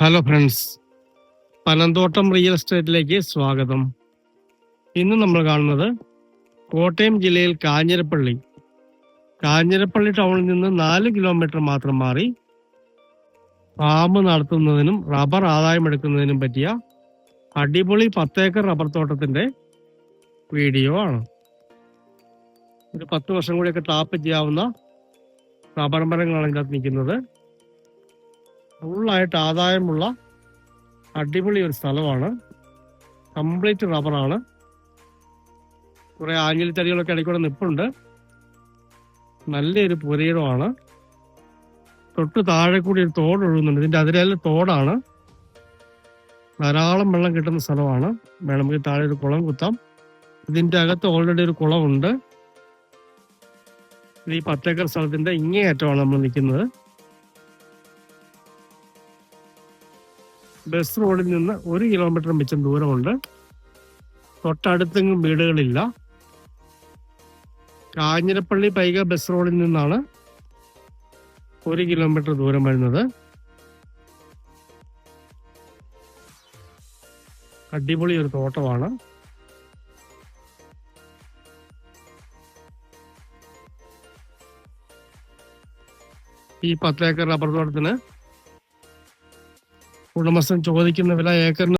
Hello friends Panamthottam real എസ്റ്റേറ്റിലേക്ക് സ്വാഗതം. ഇന്ന് നമ്മൾ കാണുന്നത് കോട്ടയം ജില്ലയിൽ കാഞ്ഞിരപ്പള്ളി. കാഞ്ഞിരപ്പള്ളി ടൗണിൽ നിന്ന് നാല് കിലോമീറ്റർ മാത്രം മാറി ഫാം നടത്തുന്നതിനും റബ്ബർ ആദായം എടുക്കുന്നതിനും പറ്റിയ അടിപൊളി പത്തേക്കർ റബ്ബർ തോട്ടത്തിന്റെ വീഡിയോ ആണ്. ഒരു പത്ത് വർഷം കൂടിയൊക്കെ ടാപ്പ് ചെയ്യാവുന്ന റബ്ബർ മരങ്ങളാണ് ഇതിനകത്ത് നിൽക്കുന്നത്. ഫുള്ളായിട്ട് ആദായമുള്ള അടിപൊളി ഒരു സ്ഥലമാണ്. കംപ്ലീറ്റ് റബ്ബറാണ്. കുറെ ആഞ്ഞിലി തടികളൊക്കെ ഇടയ്ക്കൂടെ നിപ്പുണ്ട്. നല്ലൊരു പുരയിടമാണ്. തൊട്ട് താഴെ കൂടി ഒരു തോട് ഒഴുകുന്നുണ്ട്. ഇതിന്റെ അതിരല്ല തോടാണ്. ധാരാളം വെള്ളം കിട്ടുന്ന സ്ഥലമാണ്. വേണമെങ്കിൽ താഴെ ഒരു കുളം കുത്താം. ഇതിന്റെ അകത്ത് ഓൾറെഡി ഒരു കുളമുണ്ട്. ഈ പത്തേക്കർ സ്ഥലത്തിന്റെ ഇങ്ങേയറ്റമാണ് നമ്മൾ നിൽക്കുന്നത്. ബസ് റോഡിൽ നിന്ന് ഒരു കിലോമീറ്റർ മിച്ചം ദൂരമുണ്ട്. തൊട്ടടുത്തെങ്കിലും വീടുകളില്ല. കാഞ്ഞിരപ്പള്ളി പൈക ബസ് റോഡിൽ നിന്നാണ് ഒരു കിലോമീറ്റർ ദൂരം വരുന്നത്. അടിപൊളി ഒരു തോട്ടമാണ്. ഈ പത്തേക്കർ റബ്ബർ തോട്ടത്തിന് ഉടമസ്ഥൻ ചോദിക്കുന്ന വില ഏക്കറിന്